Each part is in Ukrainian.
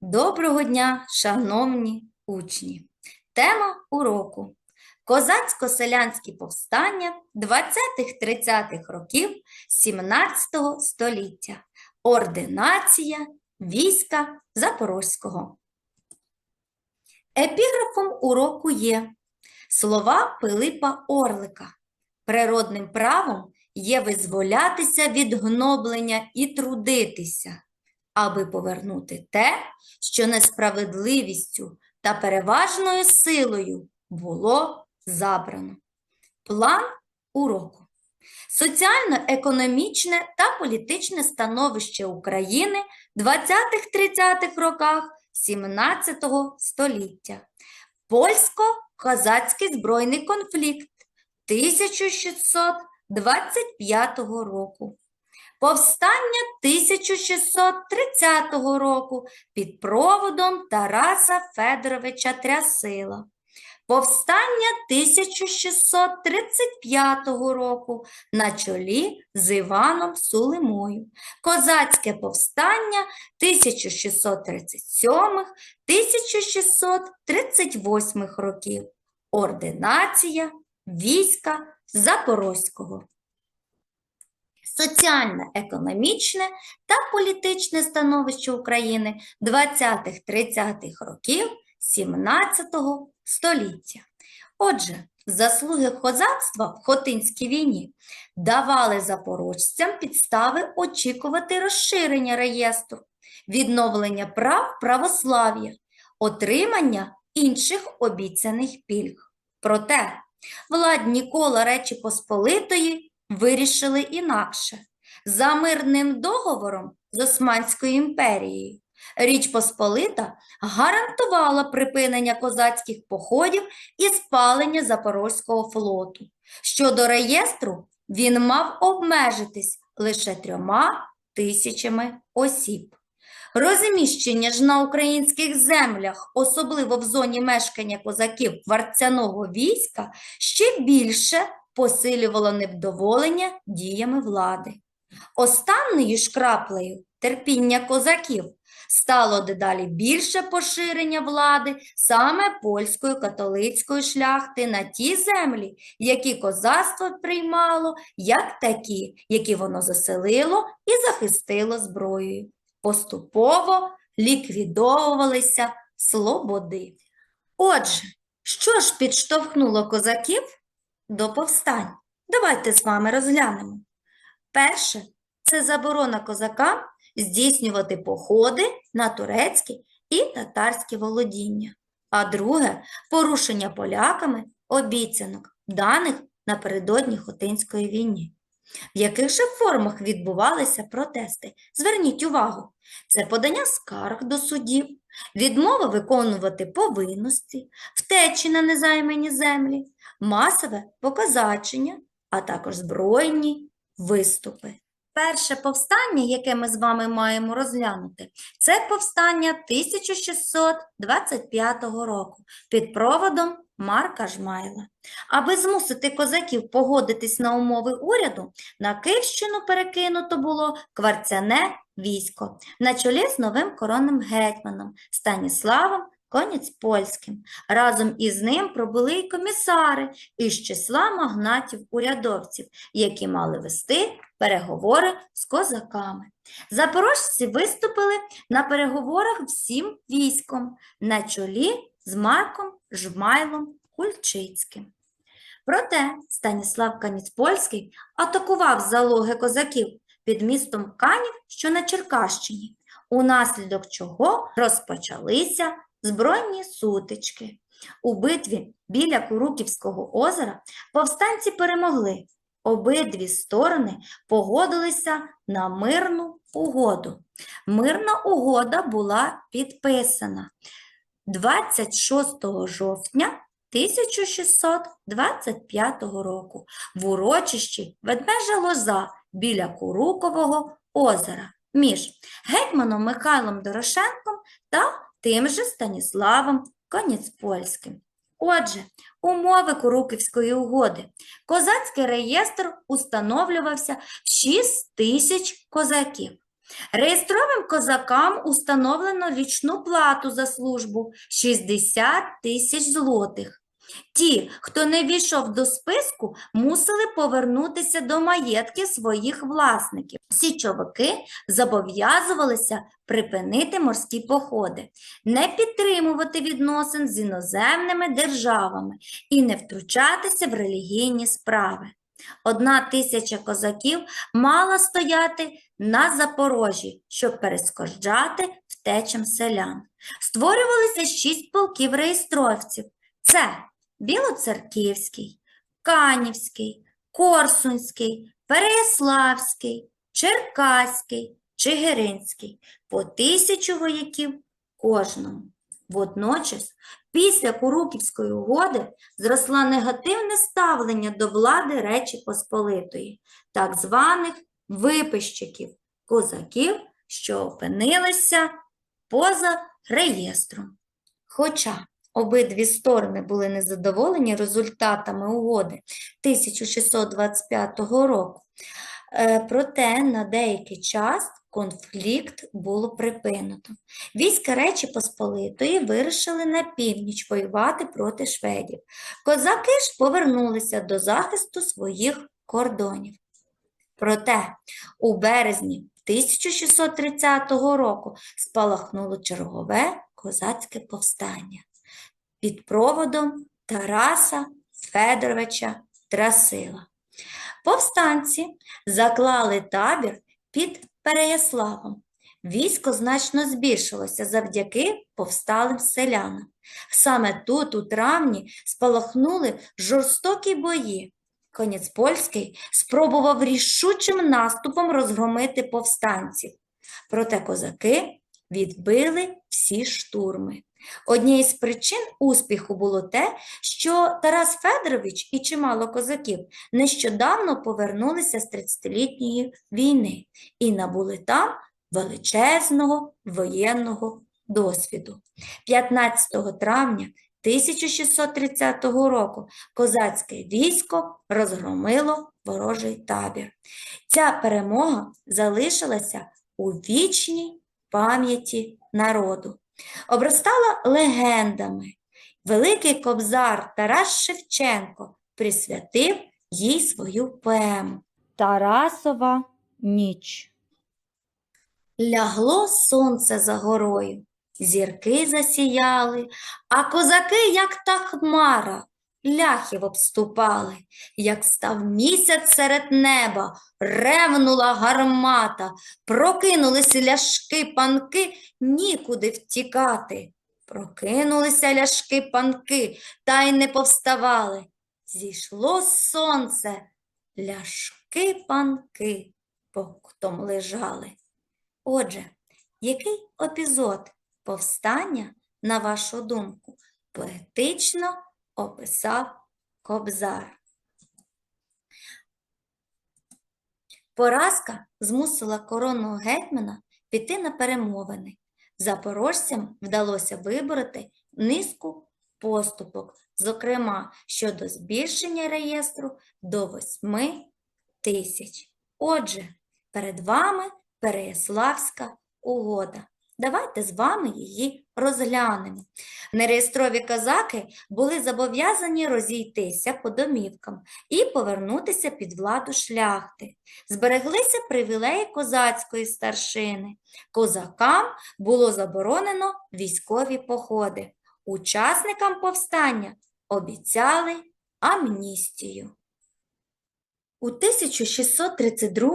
Доброго дня, шановні учні! Тема уроку Козацько-селянські повстання 20-30-х років 17 століття. Ординація війська Запорозького. Епіграфом уроку є слова Пилипа Орлика. Природним правом є визволятися від гноблення і трудитися, аби повернути те, що несправедливістю та переважною силою було забрано. План уроку. Соціально-економічне та політичне становище України в 20-30-х роках 17 століття. Польсько-козацький збройний конфлікт 1625 року. Повстання 1630 року під проводом Тараса Федоровича Трясила. Повстання 1635 року на чолі з Іваном Сулимою. Козацьке повстання 1667-1638 років. Ординація війська Запорозького. Соціально-економічне та політичне становище України 20-30-х років 17 століття. Отже, заслуги козацтва в Хотинській війні давали запорожцям підстави очікувати розширення реєстру, відновлення прав православ'я, отримання інших обіцяних пільг. Проте владні кола Речі Посполитої вирішили інакше. За мирним договором з Османською імперією Річ Посполита гарантувала припинення козацьких походів і спалення Запорозького флоту. Щодо реєстру, він мав обмежитись лише трьома тисячами осіб. Розміщення ж на українських землях, особливо в зоні мешкання козаків кварцяного війська, ще більше посилювало невдоволення діями влади. Останньою ж краплею терпіння козаків стало дедалі більше поширення влади саме польської католицької шляхти на ті землі, які козацтво приймало, як такі, які воно заселило і захистило зброєю. Поступово ліквідовувалися слободи. Отже, що ж підштовхнуло козаків до повстань? Давайте з вами розглянемо. Перше це заборона козакам здійснювати походи на турецькі і татарські володіння. А друге порушення поляками обіцянок, даних напередодні Хотинської війни. В яких же формах відбувалися протести? Зверніть увагу, це подання скарг до судів, відмова виконувати повинності, втечі на незаймані землі, масове показачення, а також збройні виступи. Перше повстання, яке ми з вами маємо розглянути, це повстання 1625 року під проводом Марка Жмайла. Аби змусити козаків погодитись на умови уряду, на Київщину перекинуто було кварцяне військо на чолі з новим коронним гетьманом Станіславом Конець польським. Разом із ним пробули й комісари із числа магнатів-урядовців, які мали вести переговори з козаками. Запорожці виступили на переговорах всім військом на чолі з Марком Жмайлом Кульчицьким. Проте Станіслав Каніцпольський атакував залоги козаків під містом Канів, що на Черкащині, унаслідок чого розпочалися збройні сутички. У битві біля Куруківського озера повстанці перемогли. Обидві сторони погодилися на мирну угоду. Мирна угода була підписана 26 жовтня 1625 року в урочищі Ведмежа Лоза біля Курукового озера між гетьманом Михайлом Дорошенком та тим же Станіславом Коніцпольським. Отже, умови Куруківської угоди. Козацький реєстр установлювався в 6 тисяч козаків. Реєстровим козакам установлено річну плату за службу 60 тисяч злотих. Ті, хто не війшов до списку, мусили повернутися до маєтків своїх власників. Січовики зобов'язувалися припинити морські походи, не підтримувати відносин з іноземними державами і не втручатися в релігійні справи. Одна тисяча козаків мала стояти на Запорожжі, щоб перескоджати втечам селян. Створювалися шість полків реєстровців. Це Білоцерківський, Канівський, Корсунський, Переяславський, Черкаський, Чигиринський по тисячу вояків кожному. Водночас, після Куруківської угоди зросла негативне ставлення до влади Речі Посполитої, так званих випищиків, козаків, що опинилися поза реєстром. Хоча обидві сторони були незадоволені результатами угоди 1625 року, е, проте на деякий час конфлікт було припинено. Війська Речі Посполитої вирушили на північ воювати проти шведів. Козаки ж повернулися до захисту своїх кордонів. Проте у березні 1630 року спалахнуло чергове козацьке повстання під проводом Тараса Федоровича Трасила. Повстанці заклали табір під Переяславом. Військо значно збільшилося завдяки повсталим селянам. Саме тут, у травні, спалахнули жорстокі бої. Конець польський спробував рішучим наступом розгромити повстанців. Проте козаки відбили всі штурми. Однією з причин успіху було те, що Тарас Федорович і чимало козаків нещодавно повернулися з 30-літньої війни і набули там величезного воєнного досвіду. 15 травня 1630 року козацьке військо розгромило ворожий табір. Ця перемога залишилася у вічній пам'яті народу. Обростала легендами. Великий кобзар Тарас Шевченко присвятив їй свою поему. Тарасова ніч. Лягло сонце за горою, зірки засіяли, а козаки, як та хмара, ляхів обступали, як став місяць серед неба, ревнула гармата, прокинулися ляшки панки, нікуди втікати. Прокинулися ляшки панки, та й не повставали. Зійшло сонце, ляшки панки поктом лежали. Отже, який епізод повстання, на вашу думку, поетично описав Кобзар? Поразка змусила коронного гетьмана піти на перемовини. Запорожцям вдалося вибороти низку поступок, зокрема щодо збільшення реєстру до 8 тисяч. Отже, перед вами Переяславська угода. Давайте з вами її розглянемо. Нереєстрові козаки були зобов'язані розійтися по домівкам і повернутися під владу шляхти. Збереглися привілеї козацької старшини. Козакам було заборонено військові походи. Учасникам повстання обіцяли амністію. У 1632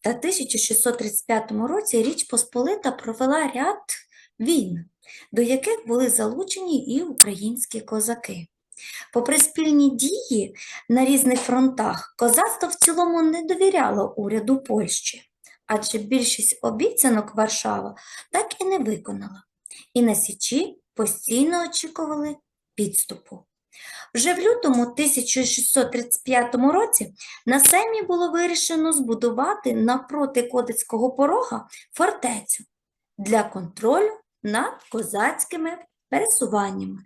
та 1635 році Річ Посполита провела ряд війн, до яких були залучені і українські козаки. Попри спільні дії на різних фронтах, козацтво в цілому не довіряло уряду Польщі, адже більшість обіцянок Варшава так і не виконала, і на Січі постійно очікували підступу. Вже в лютому 1635 році на Сеймі було вирішено збудувати навпроти Кодицького порога фортецю для контролю над козацькими пересуваннями.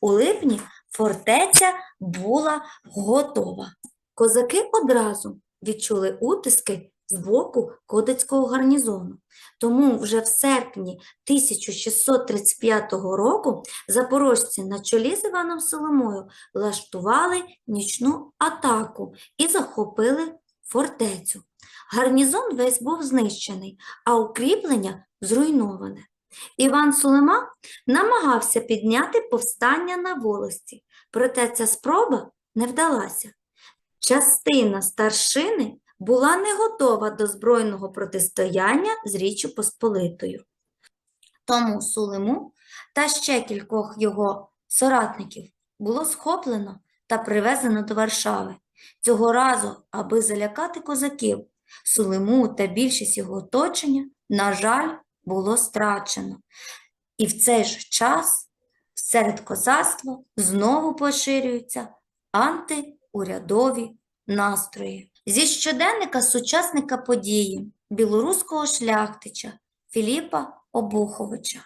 У липні фортеця була готова. Козаки одразу відчули утиски з боку Кодицького гарнізону. Тому вже в серпні 1635 року запорожці на чолі з Іваном Соломою влаштували нічну атаку і захопили фортецю. Гарнізон весь був знищений, а укріплення зруйноване. Іван Сулема намагався підняти повстання на волості, проте ця спроба не вдалася. Частина старшини була не готова до збройного протистояння з Річчю Посполитою. Тому Сулему та ще кількох його соратників було схоплено та привезено до Варшави. Цього разу, аби залякати козаків, Сулему та більшість його оточення, на жаль, було страчено. І в цей же час серед козацтва знову поширюються антиурядові настрої. Зі щоденника сучасника події білоруського шляхтича Філіпа Обуховича.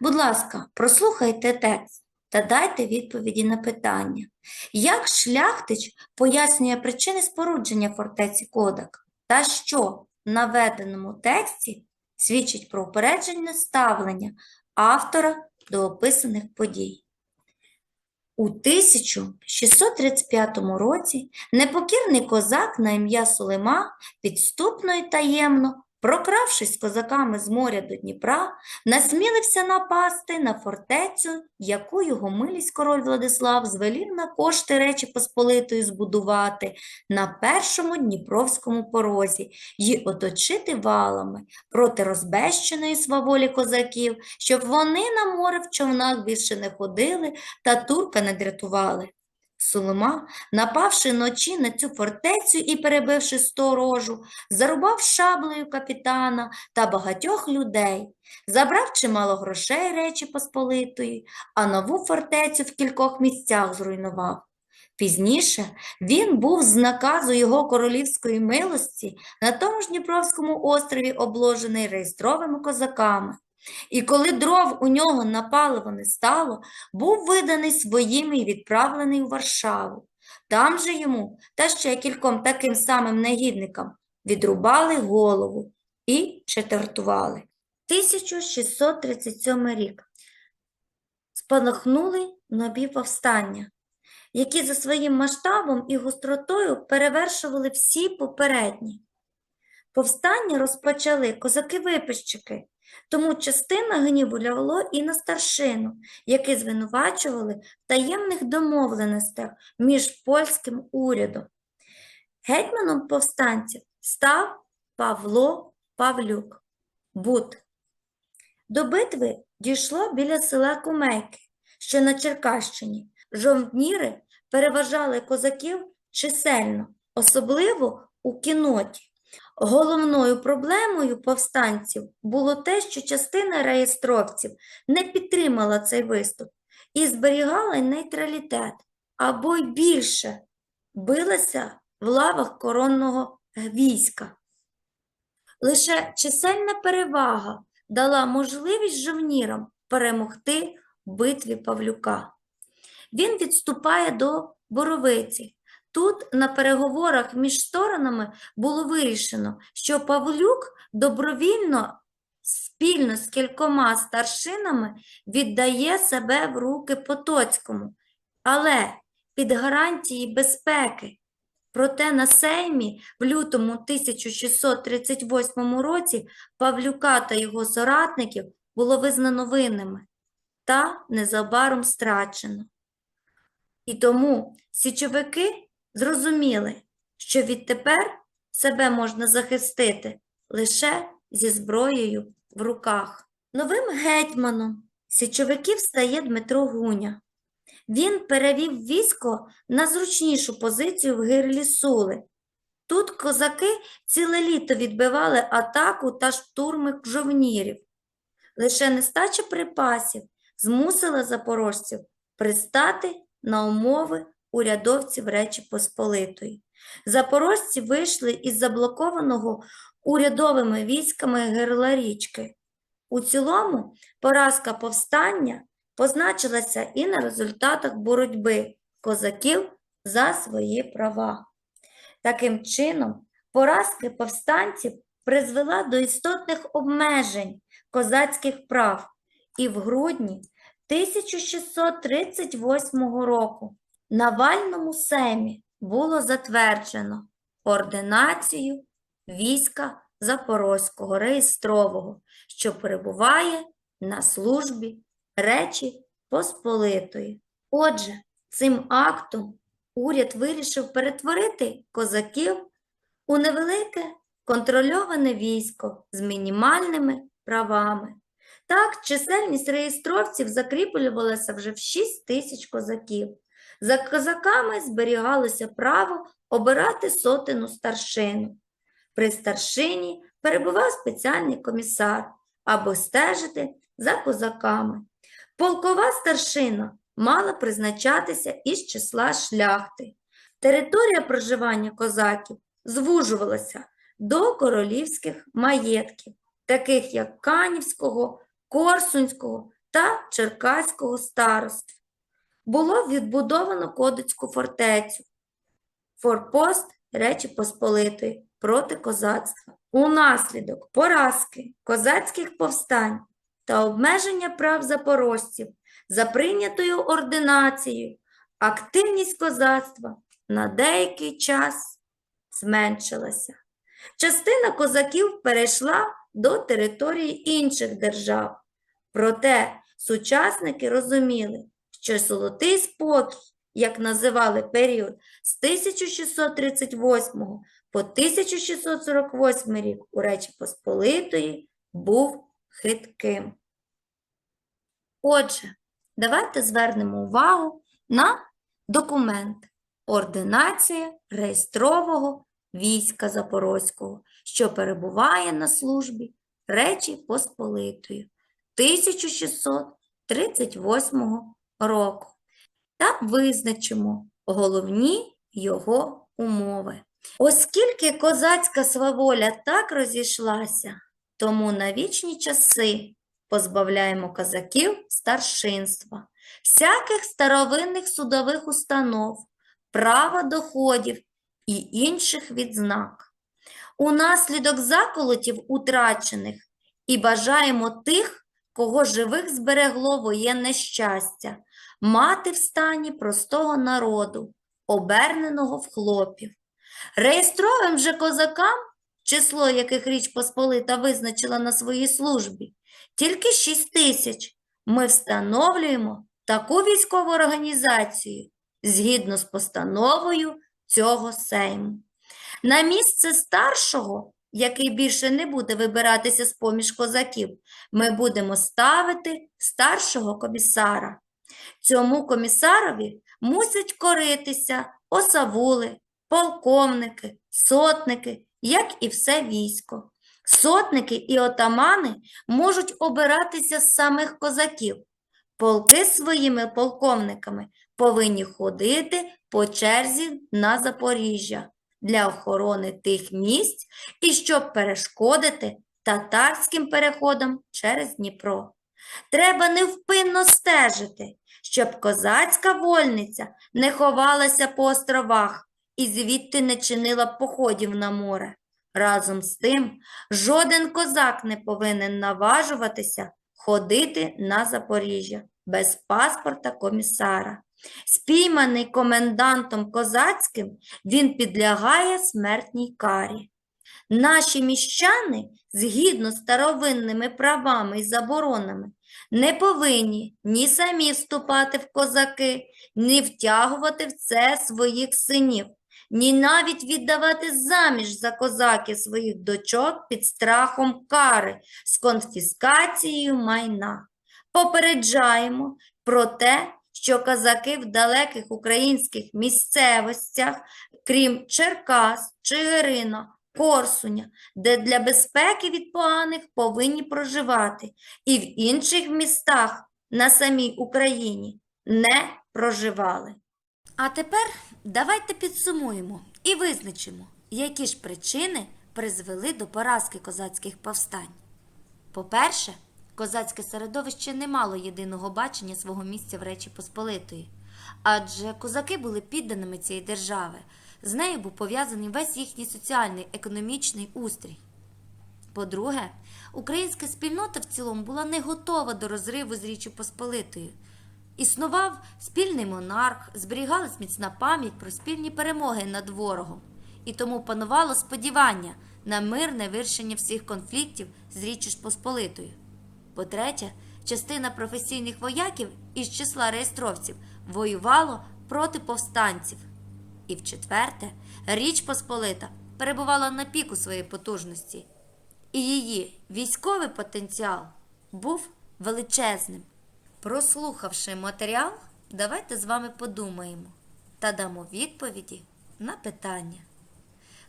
Будь ласка, прослухайте текст та дайте відповіді на питання. Як шляхтич пояснює причини спорудження фортеці Кодак? Та що в наведеному тексті свідчить про упереджене ставлення автора до описаних подій? У 1635 році непокірний козак на ім'я Сулема підступно і таємно, прокравшись козаками з моря до Дніпра, насмілився напасти на фортецю, яку його милість король Владислав звелів на кошти Речі Посполитої збудувати на першому Дніпровському порозі й оточити валами проти розбещеної сваволі козаків, щоб вони на море в човнах більше не ходили та турка не дратували. Сулема, напавши ночі на цю фортецю і перебивши сторожу, зарубав шаблею капітана та багатьох людей, забрав чимало грошей Речі Посполитої, а нову фортецю в кількох місцях зруйнував. Пізніше він був з наказу його королівської милості на тому ж Дніпровському острові обложений реєстровими козаками. І коли дров у нього на паливо не стало, був виданий своїми і відправлений у Варшаву. Там же йому та ще кільком таким самим негідникам відрубали голову і четвертували. 1637 рік. Спалахнули нові повстання, які за своїм масштабом і гостротою перевершували всі попередні. Повстання розпочали козаки-випищики, тому частина гніву ляло і на старшину, які звинувачували в таємних домовленостях між польським урядом. Гетьманом повстанців став Павло Павлюк. Бут. До битви дійшло біля села Кумейки, що на Черкащині. Жовніри переважали козаків чисельно, особливо у кіноті. Головною проблемою повстанців було те, що частина реєстровців не підтримала цей виступ і зберігала нейтралітет, або й більше билася в лавах коронного війська. Лише чисельна перевага дала можливість жовнірам перемогти в битві Павлюка. Він відступає до Боровиці. Тут на переговорах між сторонами було вирішено, що Павлюк добровільно спільно з кількома старшинами віддає себе в руки Потоцькому, але під гарантії безпеки. Проте на Сеймі в лютому 1638 році Павлюка та його соратників було визнано винними та незабаром страчено. І тому січовики зрозуміли, що відтепер себе можна захистити лише зі зброєю в руках. Новим гетьманом січовиків стає Дмитро Гуня. Він перевів військо на зручнішу позицію в гирлі Сули. Тут козаки ціле літо відбивали атаку та штурми жовнірів. Лише нестача припасів змусила запорожців пристати на умови урядовців Речі Посполитої. Запорожці вийшли із заблокованого урядовими військами герла річки. У цілому поразка повстання позначилася і на результатах боротьби козаків за свої права. Таким чином, Поразки повстанців призвела до істотних обмежень козацьких прав, і в грудні 1638 року на Вальному семі було затверджено ординацію війська Запорозького реєстрового, що перебуває на службі Речі Посполитої. Отже, цим актом уряд вирішив перетворити козаків у невелике контрольоване військо з мінімальними правами. Так, чисельність реєстровців закріплювалася вже в 6 тисяч козаків. За козаками зберігалося право обирати сотену старшину. При старшині перебував спеціальний комісар або стежити за козаками. Полкова старшина мала призначатися із числа шляхти. Територія проживання козаків звужувалася до королівських маєтків, таких як Канівського, Корсунського та Черкаського староств. Було відбудовано Кодицьку фортецю, форпост Речі Посполитої проти козацтва. Унаслідок поразки козацьких повстань та обмеження прав запорожців за прийнятою ординацією активність козацтва на деякий час зменшилася. Частина козаків перейшла до території інших держав. Проте сучасники розуміли, що золотий спокій, як називали період з 1638 по 1648 рік у Речі Посполитої, був хитким. Отже, давайте звернемо увагу на документ Ординація реєстрового війська Запорозького, що перебуває на службі Речі Посполитої 1638 року та визначимо головні його умови. Оскільки козацька сваволя так розійшлася, тому на вічні часи позбавляємо козаків старшинства, всяких старовинних судових установ, права доходів і інших відзнак. Унаслідок заколотів утрачених і бажаємо тих, кого живих зберегло воєнне щастя, мати в стані простого народу, оберненого в хлопів. Реєстровим же козакам, число яких Річ Посполита визначила на своїй службі, тільки 6 тисяч, ми встановлюємо таку військову організацію згідно з постановою цього Сейму. На місце старшого, який більше не буде вибиратися з-поміж козаків, ми будемо ставити старшого комісара. Цьому комісарові мусять коритися осавули, полковники, сотники, як і все військо. Сотники і отамани можуть обиратися з самих козаків. Полки своїми полковниками повинні ходити по черзі на Запоріжжя для охорони тих місць і щоб перешкодити татарським переходам через Дніпро. Треба невпинно стежити, щоб козацька вольниця не ховалася по островах і звідти не чинила походів на море. Разом з тим, жоден козак не повинен наважуватися ходити на Запоріжжя без паспорта комісара. Спійманий комендантом козацьким, він підлягає смертній карі. Наші міщани, згідно з старовинними правами і заборонами, не повинні ні самі вступати в козаки, ні втягувати в це своїх синів, ні навіть віддавати заміж за козаків своїх дочок під страхом кари з конфіскацією майна. Попереджаємо про те, що козаки в далеких українських місцевостях, крім Черкас, Чигирина, Корсуня, де для безпеки від поганих повинні проживати, і в інших містах на самій Україні не проживали. А тепер давайте підсумуємо і визначимо, які ж причини призвели до поразки козацьких повстань. По-перше, козацьке середовище не мало єдиного бачення свого місця в Речі Посполитої, адже козаки були підданими цієї держави, З нею був пов'язаний весь їхній соціальний економічний устрій. По-друге, українська спільнота в цілому була не готова до розриву з Річчю Посполитою. Існував спільний монарх, зберігалась міцна пам'ять про спільні перемоги над ворогом, і тому панувало сподівання на мирне вирішення всіх конфліктів з Річчю Посполитою. По-третє, частина професійних вояків із числа реєстровців воювало проти повстанців. І в-четверте, Річ Посполита перебувала на піку своєї потужності, і її військовий потенціал був величезним. Прослухавши матеріал, давайте з вами подумаємо та дамо відповіді на питання.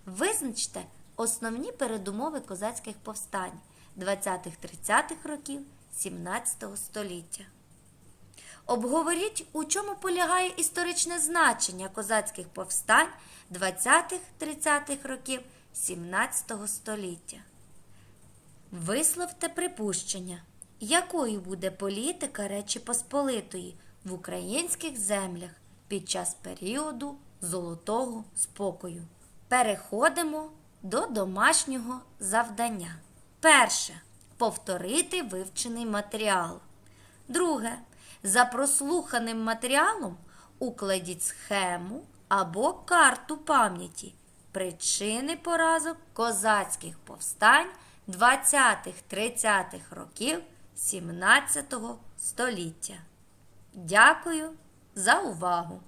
Визначте основні передумови козацьких повстань 20-30-х років 17 століття. Обговоріть, у чому полягає історичне значення козацьких повстань 20-30-х років 17 століття. Висловте припущення, якою буде політика Речі Посполитої в українських землях під час періоду золотого спокою. Переходимо до домашнього завдання. Перше. Повторити вивчений матеріал. Друге. За прослуханим матеріалом укладіть схему або карту пам'яті причини поразок козацьких повстань 20-30-х років 17 століття. Дякую за увагу!